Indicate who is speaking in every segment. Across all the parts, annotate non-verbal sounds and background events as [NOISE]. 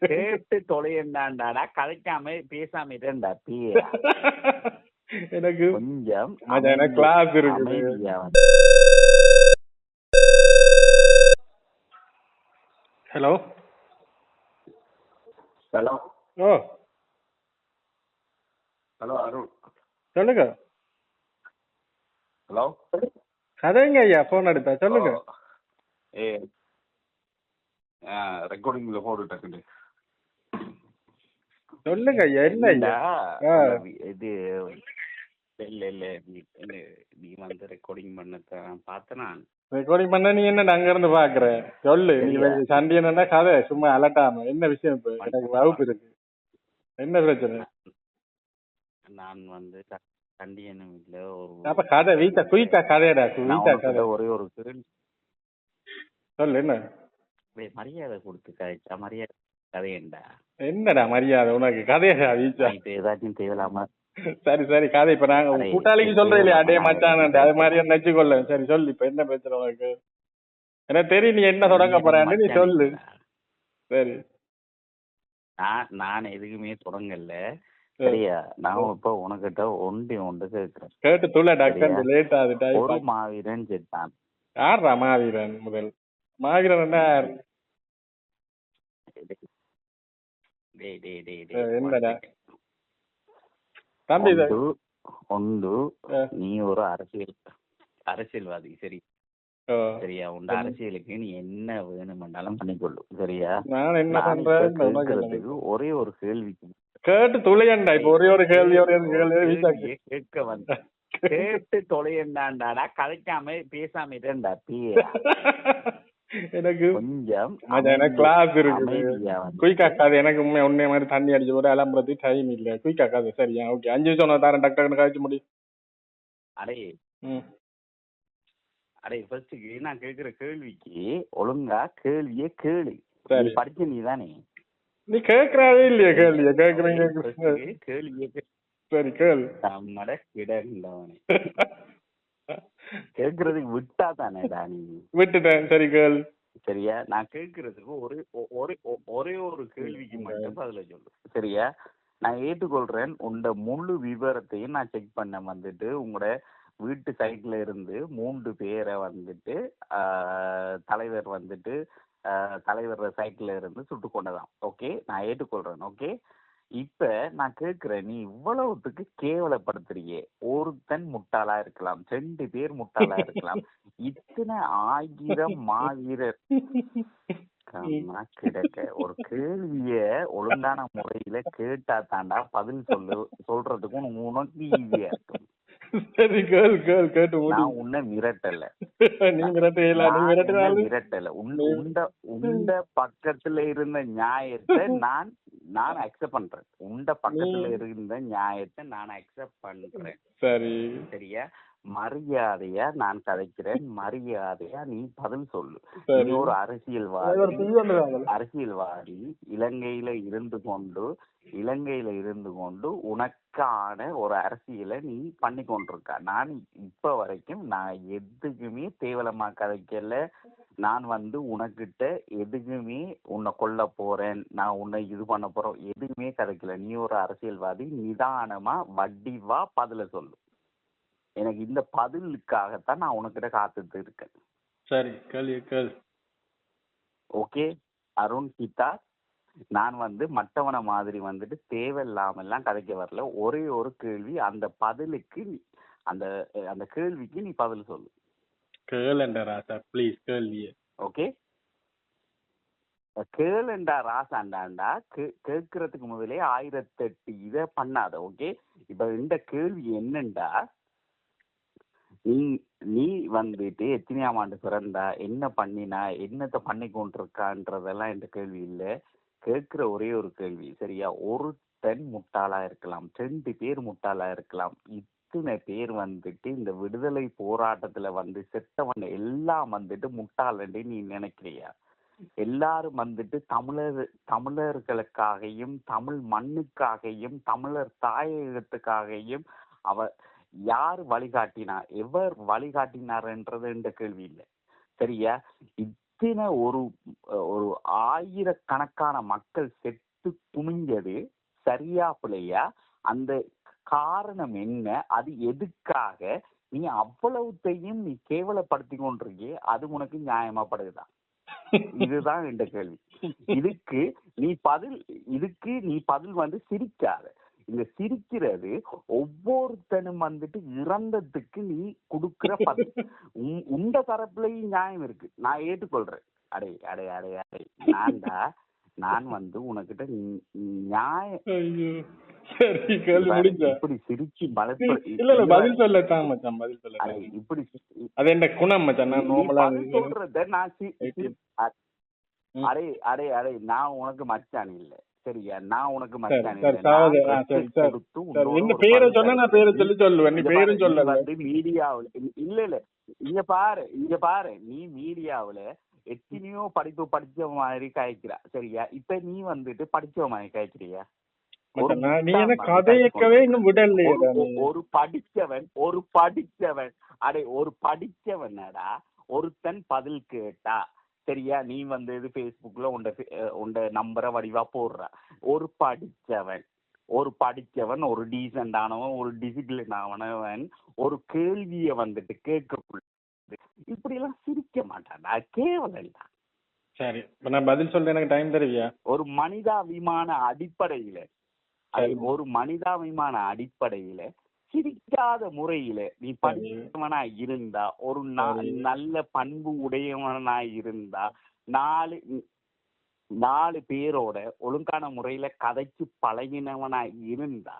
Speaker 1: கேட்டு தொலையண்டாண்டாடா கதைக்காம பேசாம இருண்டா பியா
Speaker 2: எனக்கு
Speaker 1: கொஞ்சம். அமைதியா வந்து.
Speaker 2: ஹலோ
Speaker 1: ஹலோ
Speaker 2: ஓ.
Speaker 1: ஹலோ அருண்
Speaker 2: சொல்லுங்க.
Speaker 1: ஹலோ
Speaker 2: கதைங்க ஐயா போன் எடுத்தா சொல்லுங்க.
Speaker 1: ஏ ரெக்கார்டிங்ல போடு டக்குன்னு
Speaker 2: சொல்லுங்க என்ன.
Speaker 1: இது? இல்ல இல்ல நீ வந்து ரெக்கார்டிங் பண்ணத? பார்த்தேன்?
Speaker 2: ரெக்கார்டிங் பண்ண நீ என்ன அங்க இருந்து பாக்குற சொல்லு நீ. சண்டை என்னன்னா கதை சும்மா அலட்டாம. என்ன விஷயம் இப்ப? எனக்கு வகுப்பு இருக்கு. என்ன பிரச்சனை?
Speaker 1: நான் வந்து கண்டியனும் இல்ல ஒரு
Speaker 2: அப்ப கதை வீட்டா குயிக்கா கதையடா
Speaker 1: உனக்கிட்ட
Speaker 2: கதை.
Speaker 1: ஒரே ஒரு
Speaker 2: சொல்லு என்ன?
Speaker 1: மரியாதை கொடுத்து கழிச்சா மரியாதை கதையண்டா.
Speaker 2: என்னடா மரியாதை உனக்கு? கதையடா வீச்சா?
Speaker 1: ஏதாச்சும் தேவையில்லாம
Speaker 2: சரி சரி கதை. இப்ப நாங்க கூட்டாளிக்கு சொல்றேன் இல்லையா? அடே
Speaker 1: நான்
Speaker 2: மச்சான் அது மாதிரி நினைச்சுக்கொள்ள சரி சொல்லு இப்ப என்ன பிரச்சனை உனக்கு? எனக்கு தெரியும் நீ என்ன தொடங்க போறான்னு நீ சொல்லு. சரி.
Speaker 1: நான் நான் எதுக்குமே தொடங்கல. சரியா? நான் இப்ப உனக்கிட்ட ஒண்டி ஒன்று கேட்கிறேன்
Speaker 2: கேட்டு துள்ள டாக்டர். லேட் ஆகுது
Speaker 1: ஒரு மாவீரன் செத்தான்.
Speaker 2: யார்ரா மாவீரன் முதல்? மாவீரன் என்ன யார்
Speaker 1: டேய் டேய் டேய் டேய்
Speaker 2: என்னடா? தம்பி
Speaker 1: ஒன்று நீ ஒரு அரசியல் அரசியல்வாதி சரி. சரியா? உண்ட அரசியலுக்கு நீ என்ன வேணுமென்றாலும் பண்ணிக்கொள்ளு சரியா?
Speaker 2: நான் என்ன பண்றேன்
Speaker 1: ஒரே ஒரு கேள்விக்கு
Speaker 2: கேட்டு துளையண்டா இப்ப ஒரே ஒரு கேள்வி ஒரே ஒரு கேள்வி
Speaker 1: கேட்க வந்த கேட்டு தொலையண்டாண்டாடா கதைக்காம பேசாம இருண்டா பியா. [LAUGHS]
Speaker 2: எனக்கு
Speaker 1: கொஞ்சம்
Speaker 2: எனக்கு கிளாஸ் இருக்குது.
Speaker 1: அமைதியா வந்து.
Speaker 2: குயிக்கா காது எனக்கு உண்மை உன்னை மாதிரி தண்ணி அடிச்சு போட்டு அலம்புறதுக்கு டைம் இல்ல. குயிக்கா காது சரியா? ஓகே அஞ்சு நிமிஷம் நான் தரேன். டக்கு டக்குனு காய்ச்சி முடி.
Speaker 1: அடே. அடே ஃபர்ஸ்ட் நான் கேக்குற கேள்விக்கு ஒழுங்கா கேள்வியே கேளு.
Speaker 2: சரி.
Speaker 1: படிச்ச நீ தானே.
Speaker 2: நீ கேக்குறாவே இல்லையா கேள்வியா? கேக்குறீங்க
Speaker 1: கேள்வியே கே-
Speaker 2: சரி கேள்.
Speaker 1: நம்மட கிடந்தவனே. [LAUGHS] கேக்குறதுக்கு விட்டா தானேடா நீ
Speaker 2: விட்டுட்டேன். சரி கேள்.
Speaker 1: சரியா? நான் கேட்கறதுக்கு ஒரே ஒரே ஒரே ஒரு கேள்விக்கு மட்டும் பதில சொல்லு. சரியா? நான் ஏற்றுக்கொள்றேன். உண்ட முழு விவரத்தையும் நான் செக் பண்ண வந்துட்டு உங்களோட வீட்டு சைட்ல இருந்து மூன்று பேரை வந்துட்டு தலைவர் வந்துட்டு தலைவர் சைட்ல இருந்து சுட்டு கொண்டதான் ஓகே? நான் ஏற்றுக்கொள்றேன். ஓகே? இப்ப நான் கேக்குறேன் நீ இவ்வளவுத்துக்கு கேவலப்படுத்துறியே. ஒருத்தன் முட்டாளா இருக்கலாம் ரெண்டு பேர் முட்டாளா இருக்கலாம். இத்தனை ஆயிரம் மாவீரர் கிடக்க. ஒரு கேள்விய ஒழுங்கான முறையில கேட்டா தாண்டா பதில் சொல்லு சொல்றதுக்கும் உனக்கு ஈஸியா இருக்கும். உன்னை மிரட்டல. மிரட்டல. உண்ட உண்ட பக்கத்துல இருந்த நியாயத்தை நான் நான் அக்செப்ட் பண்றேன். உண்ட பக்கத்துல இருந்த நியாயத்தை நான் அக்செப்ட் பண்றேன்.
Speaker 2: சரி.
Speaker 1: சரியா? மரியாதையா நான் கதைக்கிறேன். மரியாதையா நீ பதில் சொல்லு. நீ ஒரு அரசியல்வாதி. அரசியல்வாதி இலங்கையில இருந்து கொண்டு இலங்கையில இருந்து கொண்டு உனக்கான ஒரு அரசியலை நீ பண்ணி கொண்டிருக்க. நான் இப்ப வரைக்கும் நான் எதுக்குமே தேவலமா கதைக்கல. நான் வந்து உனக்கிட்ட எதுக்குமே உன்னை கொல்ல போறேன். நான் உன்னை இது பண்ண போறேன். எதுவுமே கதைக்கல. நீ ஒரு அரசியல்வாதி. நிதானமா வடிவா பதில சொல்லு. எனக்கு இந்த பதிலுக்காகத்தான் நான் உனக்கிட்ட காத்துட்டு இருக்கேன்
Speaker 2: சரி கேள்வி கேள்.
Speaker 1: ஓகே? அருண் கீதா நான் வந்து மற்றவன மாதிரி வந்துட்டு தேவையில்லாம எல்லாம் கதைக்க வரல. ஒரே ஒரு கேள்வி அந்த பதிலுக்கு அந்த அந்த கேள்விக்கு நீ பதில் சொல்லு.
Speaker 2: கேளுண்ட ராசா ப்ளீஸ் கேள்வியே.
Speaker 1: ஓகே? கேளுண்டா ராசாண்டாண்டா கேட்கறதுக்கு முதலே ஆயிரத்தெட்டு இதை பண்ணாத ஓகே? இப்ப இந்த கேள்வி என்னண்டா நீ நீ வந்துட்டு எத்தனையாம் ஆண்டு பிறந்தா என்ன பண்ணினா என்னத்த பண்ணி கொண்டிருக்கான்றதெல்லாம் இந்த கேள்வி இல்லை. கேட்கிற ஒரே ஒரு கேள்வி சரியா? ஒருத்தன் முட்டாளா இருக்கலாம் ரெண்டு பேர் முட்டாளா இருக்கலாம். இத்தனை பேர் வந்துட்டு இந்த விடுதலை போராட்டத்துல வந்து செத்தவன் எல்லாம் வந்துட்டு முட்டாளன்னு நீ நினைக்கிறியா? எல்லாரும் வந்துட்டு தமிழர் தமிழர்களுக்காகவும் தமிழ் மண்ணுக்காகவும் தமிழர் தாயகத்துக்காகவும் அவ யார் வழிகாட்டினார் எவர் வழிகாட்டினார்ன்றது என்ற கேள்வி இல்லை. சரியா? இத்தனை ஒரு ஒரு ஆயிரக்கணக்கான மக்கள் செத்து குமிஞ்சது சரியா பிள்ளையா? அந்த காரணம் என்ன? அது எதுக்காக? நீ அவ்வளவுத்தையும் நீ கேவலப்படுத்தி கொண்டிருக்கே அது உனக்கு நியாயமாப்படுதுதான் இதுதான் என்ற கேள்வி. இதுக்கு நீ பதில் இதுக்கு நீ பதில் வந்து சிரிக்காத. இந்த சிரிக்கிறது ஒவ்வொருத்தனும் வந்துட்டு இறந்ததுக்கு நீ கொடுக்கிற உண்ட தரப்புலயும் நியாயம் இருக்கு. நான் ஏற்றுக்கொள்றேன். அடே அடே அடே அடே. நான்டா நான் வந்து உனக்கிட்ட நியாயம் இப்படி சிரிச்சு
Speaker 2: பதில் சொல்லத்தான் மச்சான் பதில்
Speaker 1: இப்படி
Speaker 2: அது என்ன குணம் மச்சான் நான் நார்மலா
Speaker 1: சொல்றத நான். அடே அடே அடே நான் உனக்கு மச்சான் இல்ல. சரியா? நான் உனக்கு மீடியாவுல இல்ல இல்ல. இங்க பாரு இங்க பாரு. நீ மீடியாவுல எத்தனையோ படிப்பு படிச்ச மாதிரி காய்க்கிறா. சரியா? இப்ப நீ வந்துட்டு படிச்ச மாதிரி காய்க்கிறியா? ஒரு படிச்சவன் ஒரு படிச்சவன். அடே ஒரு படிச்சவனடா ஒருத்தன் பதில் கேட்டா சரியா நீ வந்து இது ஃபேஸ்புக்ல உண்ட உண்ட நம்பரை வடிவா போடுற. ஒரு படிச்சவன் ஒரு படிச்சவன் ஒரு டீசென்டானவன் ஒரு டிசிப்ளின் ஆனவன் ஒரு கேள்விய வந்துட்டு கேட்க இப்படி எல்லாம் சிரிக்க மாட்டான்டா கேவலம்டா
Speaker 2: சரி. இப்ப நான் பதில் சொல்ல எனக்கு டைம் தருவியா?
Speaker 1: ஒரு மனிதாபிமான அடிப்படையில
Speaker 2: சரி.
Speaker 1: ஒரு மனிதாபிமான அடிப்படையில சிரிக்காத முறையில நீ. படித்தவனா இருந்தா ஒரு. நல்ல பண்பு உடையவனா இருந்தா நாலு நாலு பேரோட ஒழுங்கான முறையில கதைச்சு பழகினவனா இருந்தா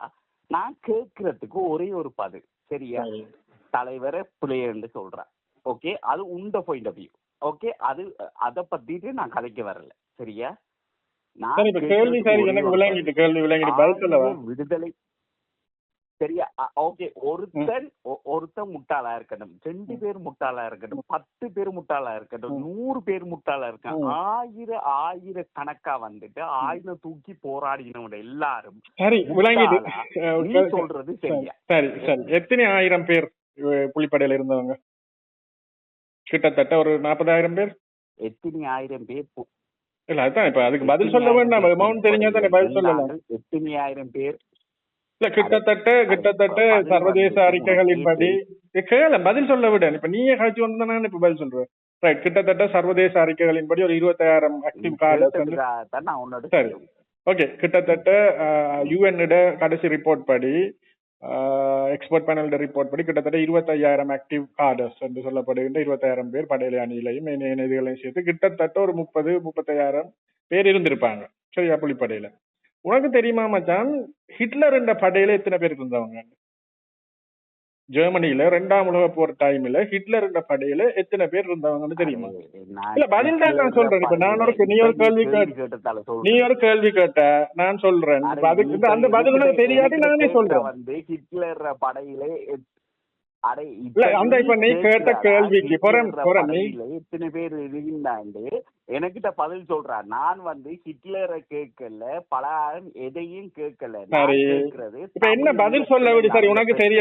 Speaker 1: நான் கேட்கறதுக்கு ஒரே ஒரு பதில். சரியா?
Speaker 2: சரி.
Speaker 1: தலைவரை பிள்ளைன்னு சொல்றேன். ஓகே? அது உண்ட பாயிண்ட் ஆஃப் வியூ ஓகே? அது அத பத்திட்டு நான் கதைக்க வரல. சரியா? நான் விடுதலை. சரியா? ஓகே ஒருத்தன் ஒருத்தன் முட்டாளா இருக்கட்டும். ரெண்டு பேர் முட்டாளா இருக்கட்டும். பத்து பேர் முட்டாளா இருக்கட்டும். நூறு பேர் முட்டாளா இருக்கட்டும்.
Speaker 2: ம்.
Speaker 1: ஆயிர ஆயிர கணக்கா வந்துட்டு ஆயுதம் தூக்கி போராடினவங்க எல்லாரும் நீ சொல்றது சரியா?
Speaker 2: சரி சரி எத்தனை ஆயிரம் பேர் புலிப்படையில இருந்தவங்க? கிட்டத்தட்ட ஒரு நாற்பதாயிரம் பேர்?
Speaker 1: எத்தனை ஆயிரம் பேர்
Speaker 2: இல்ல அதான் இப்ப அதுக்கு பதில் சொல்ல வேண்டாம்
Speaker 1: ஆயிரம் பேர்
Speaker 2: தெரிஞ்சா தானே பதில் சொல்லலாம்?
Speaker 1: எத்தனை ஆயிரம் பேர்
Speaker 2: இல்ல கிட்டத்தட்ட கிட்டத்தட்ட சர்வதேச அறிக்கைகளின்படி கேள பதில் சொல்ல விட. இப்ப நீயே கழிச்சு வந்தா இப்ப பதில் சொல்றேன் ரைட் கிட்டத்தட்ட சர்வதேச அறிக்கைகளின்படி ஒரு இருபத்தாயிரம் ஆக்டிவ் கார்டு சரி. ஓகே கிட்டத்தட்ட யூஎன்ட கடைசி ரிப்போர்ட் படி எக்ஸ்போர்ட் பேனல் ரிப்போர்ட் படி கிட்டத்தட்ட இருபத்தையாயிரம் ஆக்டிவ் கார்டர்ஸ் என்று சொல்லப்படுகின்ற இருபத்தாயிரம் பேர் படையில அணியிலையும் இதுகளையும் சேர்த்து கிட்டத்தட்ட ஒரு முப்பது முப்பத்தையாயிரம் பேர் இருந்திருப்பாங்க. சரியா புலிப்படையில உனக்கு தெரியுமா மச்சான்? ஹிட்லர் என்ற படையில எத்தனை பேர் இருந்தவங்க ஜெர்மனியில ரெண்டாம் உலக போர் டைம்ல ஹிட்லர் என்ற படையில எத்தனை பேர் இருந்தவங்கன்னு தெரியுமா? இல்ல, பதில் தான் நான் சொல்றேன். இப்ப நான் ஒரு- நீ ஒரு கேள்வி கேட்டு-. நீ ஒரு கேள்வி கேட்ட நான் சொல்றேன். அதுக்கு அந்த பதில்
Speaker 1: என்கிட்ட
Speaker 2: நானே சொல்றேன்.
Speaker 1: வந்து ஹிட்லர் படையிலே எத்தனை பேர் இருந்தாண்டு எனக்கிட்ட பதில் சொல்றா. நான் வந்து ஹிட்லரை கேட்கல பல ஆயிரம் எதையும் கேட்கல. கேட்கிறது
Speaker 2: இப்ப என்ன பதில் சொல்ல விடு சரி உனக்கு
Speaker 1: பத்தி.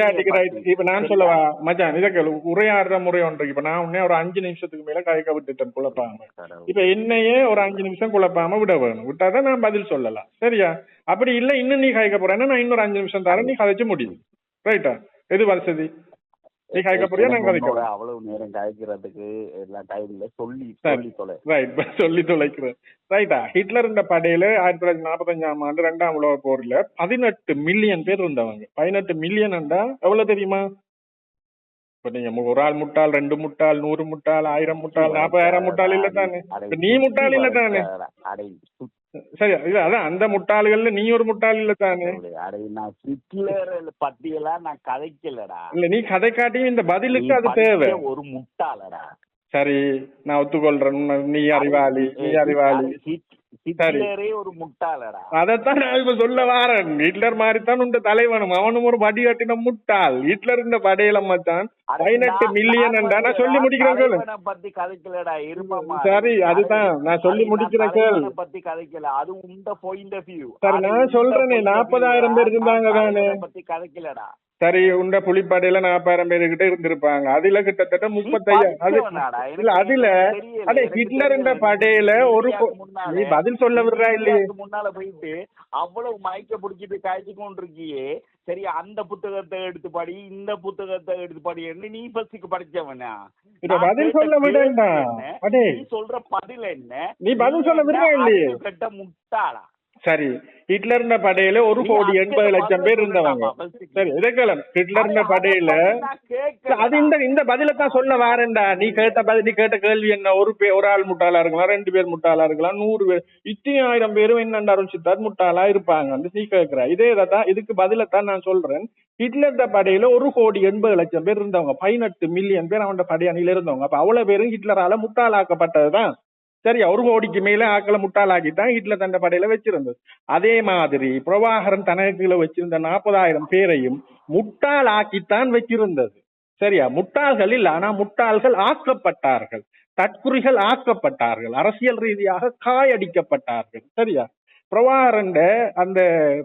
Speaker 2: இப்ப நான்
Speaker 1: சரியா?
Speaker 2: சொல்லவா? மச்சான் இதை கேளு. உரையாடுற முறை ஒன்று இப்ப நான் உடனே ஒரு அஞ்சு நிமிஷத்துக்கு மேல கயக்க விட்டுட்டேன் குழப்பாம. இப்ப என்னையே ஒரு அஞ்சு நிமிஷம் குழப்பாம விட வேணும். விட்டாதான் நான் பதில் சொல்லலாம். சரியா? அப்படி இல்ல இன்னும் நீ கயக்க போறேன்னா நான் இன்னொரு அஞ்சு நிமிஷம் தரேன் நீ கதைச்சு முடியும் ரைட்டா எது வசதி?
Speaker 1: அவ்வளவு நேரம் கழிக்கிறதுக்கு எல்லா டைம்ல சொல்லி. சொல்லி தொலை.
Speaker 2: ரைட் [LAUGHS] சொல்லி தொலைக்கிறேன். ரைட்டா ஹிட்லர் இந்த படையில ஆயிரத்தி தொள்ளாயிரத்தி நாற்பத்தஞ்சாம் ஆண்டு ரெண்டாம் உலக போர்ல பதினெட்டு மில்லியன் பேர் இருந்தவங்க. பதினெட்டு மில்லியன் எவ்வளவு தெரியுமா? இப்ப நீங்க ஒரு ஆள் முட்டாள் ரெண்டு முட்டாள் நூறு முட்டாள் ஆயிரம் முட்டாள் நாற்பதாயிரம் முட்டாள் இல்ல தானே? நீ முட்டாள் இல்ல தானே? சரி இல்ல அதான் அந்த முட்டாள்கள்ல நீ ஒரு முட்டாள் இல்ல தானே.
Speaker 1: நான் ஹிட்லர் பத்தியெல்லாம் நான் கதைக்கலடா.
Speaker 2: இல்ல நீ கதை காட்டியும் இந்த பதிலுக்கு அது தேவை.
Speaker 1: ஒரு முட்டாளடா.
Speaker 2: சரி நான் ஒத்துக்கொள்றேன் நீ அறிவாளி நீ அறிவாளி.
Speaker 1: ஹிட்லரே ஒரு முட்டாளடா.
Speaker 2: அதைத்தான் நான் இப்ப சொல்ல வாரேன். ஹிட்லர் மாதிரி தான் உண்ட தலைவனும். அவனும் ஒரு படி கட்டின முட்டாள். ஹிட்லர் இந்த படையில மச்சான் பதினெட்டு மில்லியன்
Speaker 1: நான்
Speaker 2: சொல்லி முடிக்கிறேன் கேளு.
Speaker 1: பத்தி கதைக்கலடா இருப்பமா
Speaker 2: சரி, அதுதான். நான் சொல்லி முடிக்கிற கேள்.
Speaker 1: பத்தி கதைக்கல. அது உண்ட பாயிண்ட் ஆஃப் வியூ
Speaker 2: சரி, நான் சொல்றேனே, 40,000 பேர் இருந்தாங்க தானே.
Speaker 1: பத்தி கதைக்கலடா.
Speaker 2: சரி உண்ட புலிப்பாடையில நாற்பதாயிரம் பேருக்கிட்ட இருந்திருப்பாங்க. அதுல கிட்டத்தட்ட முப்பத்தையாயிரம் இல்ல அதுல அடே ஹிட்லர் என்ற. படையில ஒரு நீ பதில் சொல்ல விடுறா இல்லையே?
Speaker 1: முன்னால போயிட்டு அவ்வளவு மயக்க பிடிச்சிட்டு காய்ச்சி கொண்டிருக்கியே சரி அந்த புத்தகத்தை எடுத்து படி இந்த புத்தகத்தை எடுத்து படின்னு நீ ஃபர்ஸ்டுக்கு படிச்சவனா?
Speaker 2: பதில்
Speaker 1: கேட்ட
Speaker 2: சொல்ல? அடே.
Speaker 1: நீ சொல்ற பதில் என்ன?
Speaker 2: நீ பதில் சொல்ல விடுறா இல்லையே?
Speaker 1: கெட்ட முட்டாளா?
Speaker 2: சரி ஹிட்லர்ன்ற படையில ஒரு கோடி எண்பது லட்சம் பேர் இருந்தவங்க? சரி இதற்கெல்லாம் ஹிட்லர்ன்ற
Speaker 1: அடே,
Speaker 2: படையில
Speaker 1: அதை
Speaker 2: இந்த இந்த பதில தான் சொல்ல வாரேன்டா. நீ கேட்ட பதில் நீ கேட்ட கேள்வி என்ன? ஒரு பே ஒரு ஆள் முட்டாளா இருக்கலாம் ரெண்டு பேர் முட்டாளா இருக்கலாம் நூறு பேர். இத்தனை ஆயிரம் பேரும் என்னண்டா சித்தார் முட்டாளா இருப்பாங்க. வந்து நீ கேட்கிற. இதே தான் இதுக்கு பதில தான் நான் சொல்றேன். ஹிட்லர் படையில ஒரு கோடி எண்பது லட்சம் பேர் இருந்தவங்க. பதினெட்டு மில்லியன் பேர் அவன் படை அணியில இருந்தவங்க. அப்ப அவ்வளவு பேரும் ஹிட்லரால முட்டாளாக்கப்பட்டதுதான். சரியா ஒரு கோடிக்கு மேல ஆக்களை முட்டாளாக்கி தான் ஹிட்லர் தண்ட படையில வச்சிருந்தது. அதே மாதிரி பிரபாகரன் தனக்குள்ள வச்சிருந்த நாற்பதாயிரம் பேரையும் முட்டாளாக்கித்தான் வச்சிருந்தது. சரியா? முட்டாள்கள் இல்ல ஆனா முட்டாள்கள் ஆக்கப்பட்டார்கள். தற்குறிகள் ஆக்கப்பட்டார்கள். அரசியல் ரீதியாக காயடிக்கப்பட்டார்கள். சரியா? பிரபாகரன் அந்த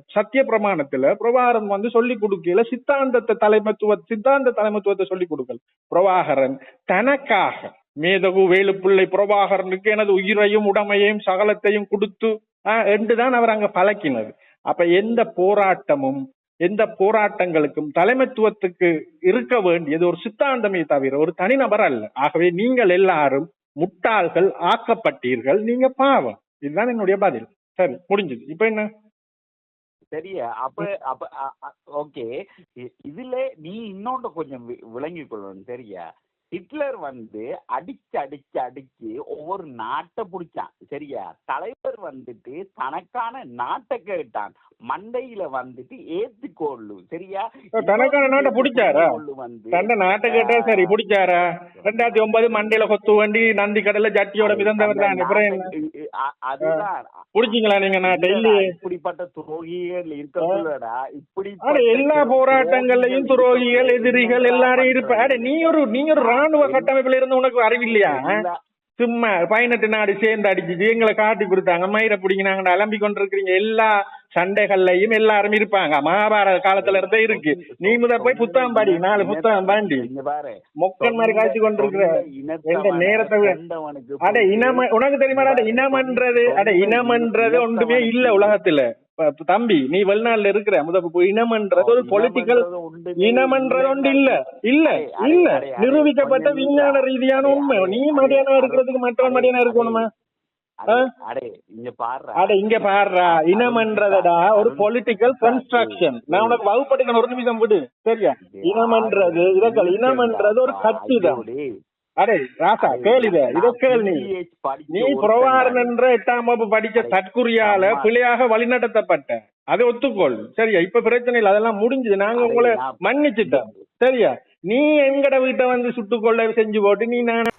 Speaker 2: சத்திய பிரமாணத்துல பிரபாகரன் வந்து சொல்லி கொடுக்கல சித்தாந்தத்தை தலைமத்துவ சித்தாந்த தலைமத்துவத்தை சொல்லி கொடுக்கல. பிரபாகரன் தனக்காக மேதகு வேலுப்பிள்ளை பிரபாகரனுக்கு எனது உயிரையும் உடமையையும் சகலத்தையும் கொடுத்து ஆஹ், என்றுதான் அவர் அங்க பழக்கினது. அப்ப எந்த போராட்டமும் எந்த போராட்டங்களுக்கும் தலைமைத்துவத்துக்கு இருக்க வேண்டியது ஒரு சித்தாந்தமே தவிர ஒரு தனிநபர் அல்ல. ஆகவே நீங்கள் எல்லாரும் முட்டாள்கள் ஆக்கப்பட்டீர்கள் நீங்க பாவம். இதுதான் என்னுடைய பதில். சரி முடிஞ்சது. இப்ப என்ன?
Speaker 1: சரியா? அப்ப அப்ப ஓகே. இதுல நீ இன்னொன்று கொஞ்சம் விளங்கி விளங்கிக் கொள்ளணும் சரியா? ஹிட்லர் வந்து அடிச்சு அடிச்சு அடிச்சு ஒவ்வொரு நாட்டை பிடிச்சான். சரியா? தலைவர் வந்துட்டு தனக்கான நாட்டை கேட்டான். மண்டையில வந்துட்டு ஏத்துக்கொள்ளு சரியா?
Speaker 2: தனக்கான நாட்டை பிடிச்சாரா? தண்ட நாட்டை கேட்டா சரி பிடிச்சாரா? ரெண்டாயிரத்தி ஒன்பது மண்டையில கொத்து வண்டி நந்தி கடல்ல ஜட்டியோட மிதந்தவர் தான்
Speaker 1: அதுதான்.
Speaker 2: பிடிச்சிங்களா நீங்க நாட்டை? இல்லையே.
Speaker 1: இப்படிப்பட்ட துரோகிகள் இருக்கக்குள்ளடா இப்படி
Speaker 2: எல்லா போராட்டங்கள்லயும் துரோகிகள் எதிரிகள் எல்லாரும் இருப்ப. அட நீ ஒரு நீ ஒரு ராணுவ கட்டமைப்புல இருந்து உனக்கு அறிவில்லையா? சும்மா பதினெட்டு நாடு சேர்ந்து அடிச்சுட்டு எங்களை காட்டி கொடுத்தாங்க. மயிரை பிடிங்கினாங்க அலம்பி கொண்டிருக்கிறீங்க. எல்லா சண்டைகள்லயும் எல்லாரும் இருப்பாங்க. மகாபாரத காலத்துல இருந்தே இருக்கு. நீ முத போய் புத்தகம் பாடி நாலு புத்தகம் பாண்டி. மொக்கன் மாதிரி காய்ச்சி கொண்டிருக்கிற நேரத்தை அட இனம் உனக்கு தெரியுமா அட இனம்ன்றது அட இனம்ன்றது ஒன்றுமே இல்ல உலகத்துல. தம்பி நீ வெளிநாட்டுல இருக்கிற முத போய் இனம்ன்றது ஒரு பொலிட்டிக்கல் இனம்ன்றது ஒன்று இல்ல இல்ல இல்ல நிரூபிக்கப்பட்ட விஞ்ஞான ரீதியான உண்மை நீ மடியானா இருக்கிறதுக்கு மற்றவன் மடியானா இருக்கணுமா
Speaker 1: இங்க பாரு
Speaker 2: அட இங்க பாருடா இனம்ன்றதடா ஒரு பொலிட்டிக்கல் கன்ஸ்ட்ரக்ஷன் நான் உனக்கு வகுப்படிக்கணும் ஒரு நிமிஷம் விடு சரியா இனம்ன்றது இதற்கள் இனம்ன்றது ஒரு கட்சி தான் அடே ராசா கேள் இத இத கேள் நீ. நீ புரவாரன் என்ற எட்டாம் வகுப்பு படிச்ச தற்குறியால பிழையாக வழிநடத்தப்பட்ட. அதை ஒத்துக்கொள். சரியா? இப்ப பிரச்சனை இல்ல அதெல்லாம் முடிஞ்சது. நாங்க உங்களை மன்னிச்சுட்டோம். சரியா? நீ எங்கட வீட்டை வந்து சுட்டுக்கொள்ள செஞ்சு போட்டு நீ நான்